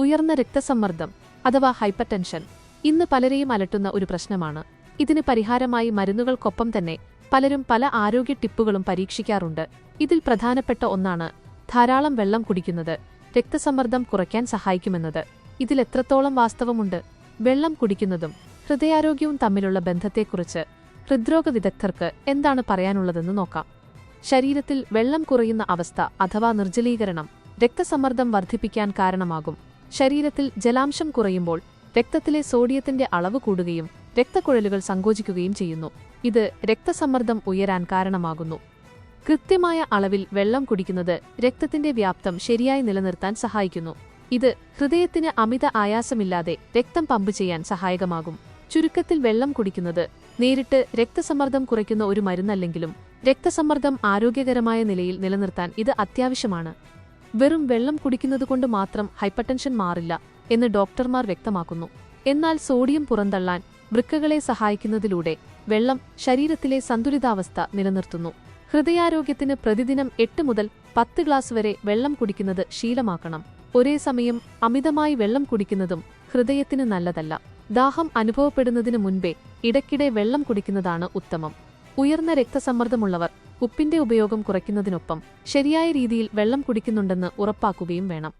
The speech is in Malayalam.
ഉയർന്ന രക്തസമ്മർദ്ദം അഥവാ ഹൈപ്പർടെൻഷൻ ഇന്ന് പലരെയും അലട്ടുന്ന ഒരു പ്രശ്നമാണ്. ഇതിന് പരിഹാരമായി മരുന്നുകൾക്കൊപ്പം തന്നെ പലരും പല ആരോഗ്യ ടിപ്പുകളും പരീക്ഷിക്കാറുണ്ട്. ഇതിൽ പ്രധാനപ്പെട്ട ഒന്നാണ് ധാരാളം വെള്ളം കുടിക്കുന്നത്. രക്തസമ്മർദ്ദം കുറയ്ക്കാൻ സഹായിക്കുമെന്നത്. ഇതിൽ എത്രത്തോളം വാസ്തവമുണ്ട്? വെള്ളം കുടിക്കുന്നതും ഹൃദയാരോഗ്യവും തമ്മിലുള്ള ബന്ധത്തെക്കുറിച്ച് ഹൃദ്രോഗ വിദഗ്ധർക്ക് എന്താണ് പറയാനുള്ളതെന്ന് നോക്കാം. ശരീരത്തിൽ വെള്ളം കുറയുന്ന അവസ്ഥ അഥവാ നിർജലീകരണം രക്തസമ്മർദ്ദം വർദ്ധിപ്പിക്കാൻ കാരണമാകും. ശരീരത്തിൽ ജലാംശം കുറയുമ്പോൾ രക്തത്തിലെ സോഡിയത്തിന്റെ അളവ് കൂടുകയും രക്തക്കുഴലുകൾ സങ്കോചിക്കുകയും ചെയ്യുന്നു. ഇത് രക്തസമ്മർദ്ദം ഉയരാൻ കാരണമാകുന്നു. കൃത്യമായ അളവിൽ വെള്ളം കുടിക്കുന്നത് രക്തത്തിന്റെ വ്യാപ്തം ശരിയായി നിലനിർത്താൻ സഹായിക്കുന്നു. ഇത് ഹൃദയത്തിന് അമിത ആയാസമില്ലാതെ രക്തം പമ്പ് ചെയ്യാൻ സഹായകമാകും. ചുരുക്കത്തിൽ വെള്ളം കുടിക്കുന്നത് നേരിട്ട് രക്തസമ്മർദ്ദം കുറയ്ക്കുന്ന ഒരു മരുന്നല്ലെങ്കിലും രക്തസമ്മർദ്ദം ആരോഗ്യകരമായ നിലയിൽ നിലനിർത്താൻ ഇത് അത്യാവശ്യമാണ്. വെറും വെള്ളം കുടിക്കുന്നതുകൊണ്ട് മാത്രം ഹൈപ്പർടെൻഷൻ മാറില്ല എന്ന് ഡോക്ടർമാർ വ്യക്തമാക്കുന്നു. എന്നാൽ സോഡിയം പുറന്തള്ളാൻ വൃക്കകളെ സഹായിക്കുന്നതിലൂടെ വെള്ളം ശരീരത്തിലെ സന്തുലിതാവസ്ഥ നിലനിർത്തുന്നു. ഹൃദയാരോഗ്യത്തിന് പ്രതിദിനം എട്ട് മുതൽ പത്ത് ഗ്ലാസ് വരെ വെള്ളം കുടിക്കുന്നത് ശീലമാക്കണം. ഒരേ സമയം അമിതമായി വെള്ളം കുടിക്കുന്നതും ഹൃദയത്തിന് നല്ലതല്ല. ദാഹം അനുഭവപ്പെടുന്നതിന് മുൻപേ ഇടയ്ക്കിടെ വെള്ളം കുടിക്കുന്നതാണ് ഉത്തമം. ഉയർന്ന രക്തസമ്മർദ്ദമുള്ളവർ ഉപ്പിന്റെ ഉപയോഗം കുറയ്ക്കുന്നതിനൊപ്പം ശരിയായ രീതിയിൽ വെള്ളം കുടിക്കുന്നുണ്ടെന്ന് ഉറപ്പാക്കുകയും വേണം